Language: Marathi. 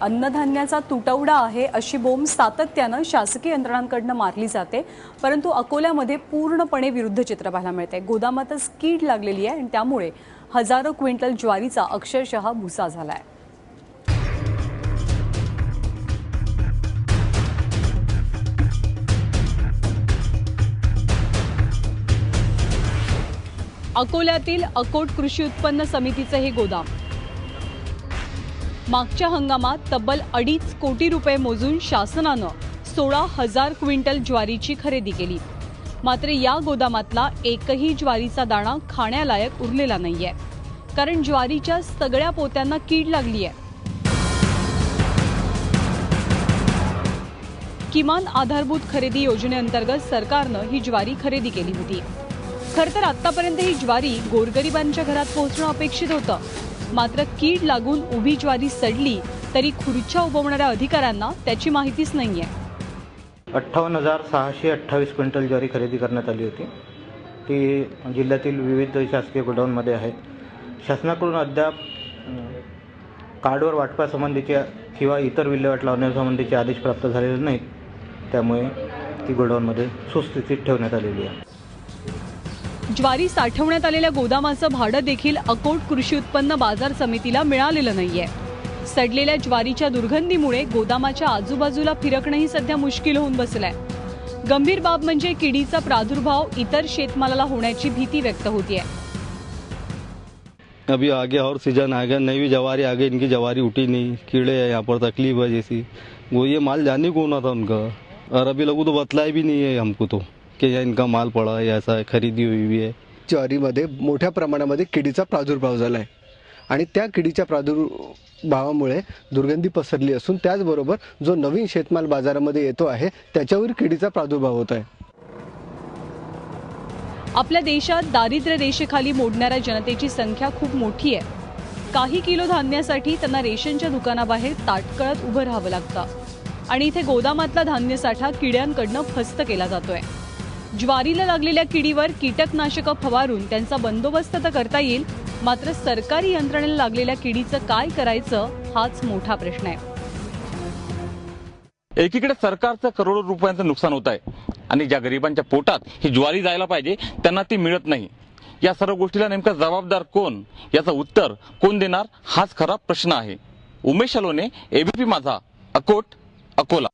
अन्नधान्याचा तुटवडा आहे अशी बोंब सातत्यानं शासकीय यंत्रणांकडनं मारली जाते. परंतु अकोल्यामध्ये पूर्णपणे विरुद्ध चित्र पाहायला मिळते गोदामातच कीड लागलेली आहे आणि त्यामुळे हजारो क्विंटल ज्वारीचा अक्षरशः भुसा झालाय. अकोल्यातील अकोट कृषी उत्पन्न समितीचं हे गोदाम मागच्या हंगामात तब्बल अडीच कोटी रुपये मोजून शासनानं सोळा हजार क्विंटल ज्वारीची खरेदी केली. मात्र या गोदामातला एकही ज्वारीचा दाणा खाण्यालायक उरलेला नाहीये. कारण ज्वारीच्या सगळ्या पोत्यांना कीड लागली आहे किमान आधारभूत खरेदी योजनेअंतर्गत सरकारनं ही ज्वारी खरेदी केली होती. खर तर आतापर्यंत ही ज्वारी गोरगरिबांच्या घरात पोहोचणं अपेक्षित होतं. मात्र कीड लागून उभी ज्वारी सडली तरी खुर्च्या उभवणाऱ्या अधिकाऱ्यांना त्याची माहितीच नाही आहे अठ्ठावन्न हजार सहाशे अठ्ठावीस क्विंटल ज्वारी खरेदी करण्यात आली होती. ती जिल्ह्यातील विविध शासकीय गोडाऊनमध्ये आहे शासनाकडून अद्याप कार्डवर वाटपासंबंधीच्या किंवा इतर विल्हेवाट लावण्यासंबंधीचे आदेश प्राप्त झालेले नाहीत. त्यामुळे ती गोडाऊनमध्ये सुस्थितीत ठेवण्यात आलेली आहे. ज्वारी साठवण्यात आलेल्या गोदामाचं भाडं देखील अकोट कृषी उत्पन्न बाजार समितीला मिळालेलं नाहीये. सडलेल्या ज्वारीच्या दुर्गंधीमुळे गोदामाच्या आजूबाजूला फिरकणंही सध्या मुश्किल होऊन बसलंय. गंभीर बाब म्हणजे किडीचा प्रादुर्भाव इतर शेतमालाला होण्याची भीती व्यक्त होतीये. अभी आगे और सीजन आएगा नई भी जवारी आ गई इनकी जवारी उठी नहीं कीड़े हैं यहाँ पर तकलीफ है जैसी। वो ये माल जाने को ना था उनका? और अभी लोगों तो बतलाया भी नहीं है हमको तो। कि इनका माल पड़ा है ऐसा है खरीदी हुई भी है ज्वारीमध्ये मोठ्या प्रमाणामध्ये किडीचा प्रादुर्भाव झाला आहे आणि त्या किडीच्या प्रादुर्भावामुळे दुर्गंधी पसरली असून त्याचबरोबर जो नवीन शेतमाल बाजारामध्ये येतो आहे त्याच्यावर किडीचा प्रादुर्भाव होत आहे. आपल्या देशात दारिद्र्य रेषेखाली मोडणाऱ्या जनतेची संख्या खूप मोठी आहे. काही किलो धान्यासाठी त्यांना रेशनच्या दुकानाबाहेर ताटकळत उभं राहावं लागतं. आणि इथे गोदामातला धान्यसाठा किड्यांकडनं फस्त केला जातोय. ज्वारीला लागलेल्या किडीवर कीटकनाशकं फवारून त्यांचा बंदोबस्त तर करता येईल मात्र सरकारी यंत्रणेला लागलेल्या किडीचं काय करायचं हाच मोठा प्रश्न आहे. एकीकडे सरकारचं करोडो रुपयांचं नुकसान होत आहे आणि ज्या गरिबांच्या पोटात ही ज्वारी जायला पाहिजे त्यांना ती मिळत नाही. या सर्व गोष्टीला नेमका जबाबदार कोण? याचं उत्तर कोण देणार हाच खरा प्रश्न आहे. उमेश अलोने एबीपी माझा अकोट अकोला.